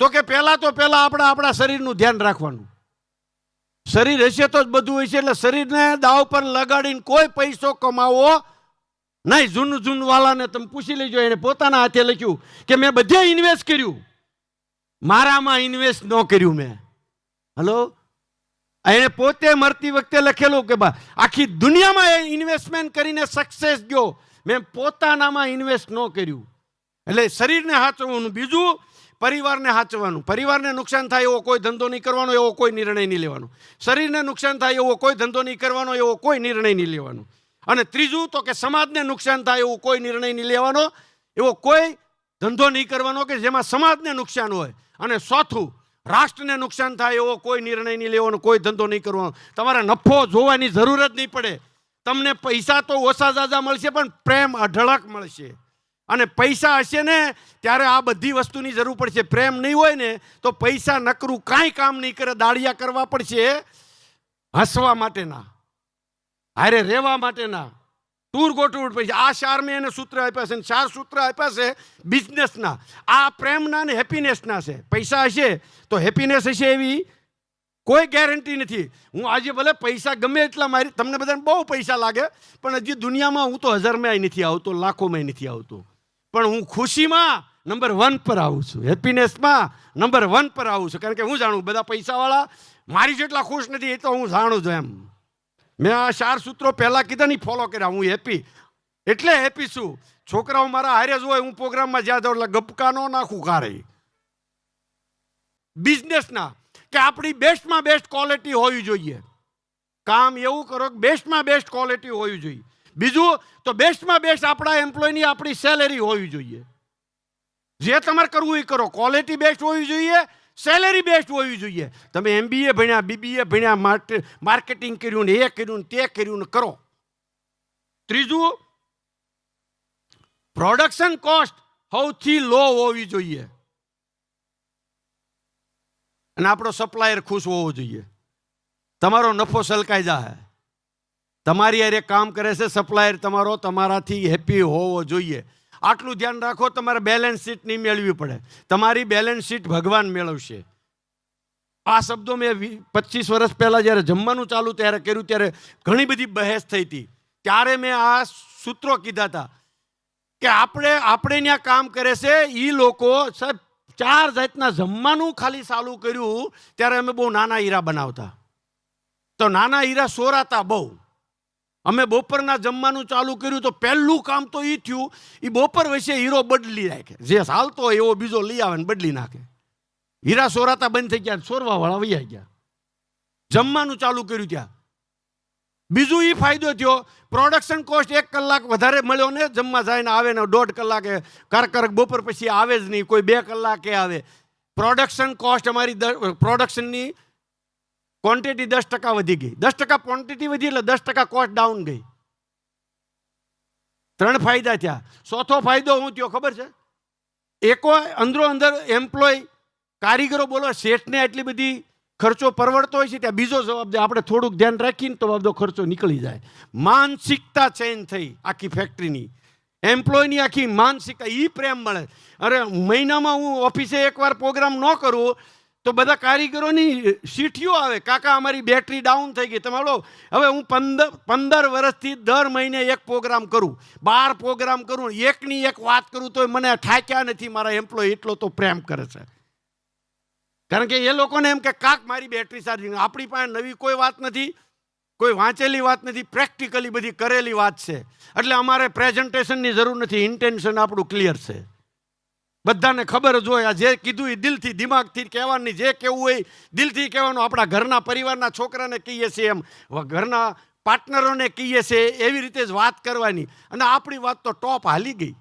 તો કે પહેલાં તો પહેલાં આપણે આપણા શરીરનું ધ્યાન રાખવાનું. શરીર હશે તો જ બધું હોય છે એટલે શરીરને દાવ પર લગાડીને કોઈ પૈસો કમાવો નહીં. જૂનું જૂનું વાલાને તમે પૂછી લેજો, એને પોતાના હાથે લખ્યું કે મેં બધે ઇન્વેસ્ટ કર્યું. મારામાં ઇન્વેસ્ટ ન કર્યું મેં. હલો એને પોતે મરતી વખતે લખેલું કે બા, આખી દુનિયામાં એ ઇન્વેસ્ટમેન્ટ કરીને સક્સેસ ગયો. મેં પોતાનામાં ઇન્વેસ્ટ ન કર્યું. એટલે શરીરને સાચવવાનું બીજું પરિવારને સાચવવાનું પરિવારને નુકસાન થાય એવો કોઈ ધંધો નહીં કરવાનો, એવો કોઈ નિર્ણય નહીં લેવાનો. શરીરને નુકસાન થાય એવો કોઈ ધંધો નહીં કરવાનો, એવો કોઈ નિર્ણય નહીં લેવાનો. અને ત્રીજું તો કે સમાજને નુકસાન થાય એવો કોઈ નિર્ણય નહીં લેવાનો, એવો કોઈ ધંધો નહીં કરવાનો કે જેમાં સમાજને નુકસાન હોય. અને ચોથું, રાષ્ટ્રને નુકસાન થાય એવો કોઈ નિર્ણય નહીં લેવાનો, કોઈ ધંધો નહીં કરવાનો. તમારે નફો જોવાની જરૂર જ નહીં પડે. તમને પૈસા તો ઓછા જાજા મળશે પણ પ્રેમ અઢળક મળશે. અને પૈસા હશે ને, ત્યારે આ બધી વસ્તુની જરૂર પડશે. પ્રેમ નહીં હોય ને, તો પૈસા નકરું કાંઈ કામ નહીં કરે દાડિયા કરવા પડશે હસવા માટેના, હારે રહેવા માટેના. ટૂર ગોઠવું પડશે. આ ચાર મેં એને સૂત્ર આપ્યા છે ને ચાર સૂત્ર આપ્યા છે બિઝનેસના. આ પ્રેમના ને હેપીનેસના છે. પૈસા હશે તો હેપીનેસ હશે એવી કોઈ ગેરંટી નથી. હું આજે ભલે પૈસા ગમે એટલા મારી, તમને બધાને બહુ પૈસા લાગે, પણ હજી દુનિયામાં હું તો હજારમાં નથી આવતો, લાખોમાં નથી આવતો. પણ હું ખુશીમાં નંબર વન પર આવું છું. હેપીનેસમાં નંબર વન પર આવું છું. કારણ કે હું જાણું બધા પૈસાવાળા મારી જેટલા ખુશ નથી, એ તો હું જાણું છું એમ. મેં આ ચાર સૂત્રો પહેલાં કીધા નહીં ફોલો કર્યા. હું હેપી એટલે હેપી છું. છોકરાઓ મારા હારે જ હોય, હું પ્રોગ્રામમાં જ્યાં જાઉં એટલે ગપકા ન નાખું કારે બિઝનેસના કે આપણી બેસ્ટમાં બેસ્ટ ક્વોલિટી હોવી જોઈએ. કામ એવું કરો કે બેસ્ટમાં બેસ્ટ ક્વોલિટી હોવી જોઈએ. બીજું, તો બેસ્ટમાં બેસ્ટ આપણા એમ્પ્લોયની આપણી સેલેરી હોવી જોઈએ. જે તમારે કરવું એ કરો. ક્વોલિટી બેસ્ટ હોવી જોઈએ સેલેરી બેસ્ટ હોવી જોઈએ. તમે એમબીએ ભણ્યા બીબીએ ભણ્યા માર્કે- માર્કેટિંગ કર્યું ને એ કર્યું ને તે કર્યું ને કરો. ત્રીજું પ્રોડક્શન કોસ્ટ સૌથી લો હોવી જોઈએ. અને આપણો સપ્લાયર ખુશ હોવો જોઈએ. તમારો નફો સલકાઈ જાય તમારી અરે કામ કરે છે સપ્લાયર તમારો, તમારાથી હેપી હોવો જોઈએ. આટલું ધ્યાન રાખો, તમારે બેલેન્સ શીટ નહીં મેળવી પડે. તમારી બેલેન્સ શીટ ભગવાન મેળવશે. આ શબ્દો મેં પચીસ વર્ષ પહેલાં જ્યારે જમવાનું ચાલુ ત્યારે કર્યું, ત્યારે ઘણી બધી બહેસ થઈ હતી. ત્યારે મેં આ સૂત્રો કીધા હતા કે આપણે આપણે ત્યાં કામ કરે છે એ લોકો સાહેબ ચાર જાતના જમવાનું ખાલી ચાલુ કર્યું, ત્યારે અમે બહુ નાના હીરા બનાવતા. તો નાના હીરા સોરાતા બહુ. અમે બપોરના જમવાનું ચાલુ કર્યું તો પહેલું કામ તો એ થયું એ બપોર વચ્ચે હીરો બદલી નાખે. જે ચાલતો હોય એવો બીજો લઈ આવે ને બદલી નાખે. હીરા સોરાતા બંધ થઈ ગયા, સોરવાવાળા વૈયા ગયા. જમવાનું ચાલુ કર્યું ત્યાં. બીજું એ ફાયદો થયો પ્રોડક્શન કોસ્ટ એક કલાક વધારે મળ્યો ને જમવા જાય ને આવે ને દોઢ કલાકે, કરકરક બપોર પછી આવે જ નહીં, કોઈ બે કલાકે આવે. પ્રોડક્શન કોસ્ટ અમારી પ્રોડક્શનની ક્વોન્ટિટી દસ ટકા વધી ગઈ. દસ ટકા ક્વોન્ટિટી વધી એટલે દસ ટકા કોસ્ટ ડાઉન ગઈ. ત્રણ ફાયદા થયા. ચોથો ફાયદો હું થયો, ખબર છે? એકો અંદરો અંદર એમ્પ્લોય કારીગરો બોલો, શેઠને આટલી બધી ખર્ચો પરવડતો હોય છે, ત્યાં બીજો જવાબ આપણે થોડુંક ધ્યાન રાખીને તો બધો ખર્ચો નીકળી જાય. માનસિકતા ચેન્જ થઈ આખી ફેક્ટરીની એમ્પ્લોયની આખી માનસિકતા એ પ્રેમ મળે. અરે મહિનામાં હું ઓફિસે એકવાર પ્રોગ્રામ ન કરું તો બધા કારીગરોની સીઠીઓ આવે. કાકા, અમારી બેટરી ડાઉન થઈ ગઈ. તમારો હવે હું પંદર પંદર વર્ષથી દર મહિને એક પ્રોગ્રામ કરું. બાર પ્રોગ્રામ કરું. એકની એક વાત કરું તો મને ઠાક્યા નથી મારા એમ્પ્લોય એટલો તો પ્રેમ કરે છે. કારણ કે એ લોકોને એમ કે, કાક મારી બેટરી ચાર્જિંગ આપણી પાસે નવી કોઈ વાત નથી, કોઈ વાંચેલી વાત નથી પ્રેક્ટિકલી બધી કરેલી વાત છે. એટલે અમારે પ્રેઝન્ટેશનની જરૂર નથી. ઇન્ટેન્શન આપણું ક્લિયર છે. બધાને ખબર જ હોય આ જે કીધું એ દિલથી દિમાગથી કહેવાની જે કહેવું હોય દિલથી કહેવાનું. આપણા ઘરના પરિવારના છોકરાને કહીએ છીએ એમ. ઘરના પાર્ટનરોને કહીએ છીએ એવી રીતે જ વાત કરવાની. અને આપણી વાત તો ટોપ હાલી ગઈ.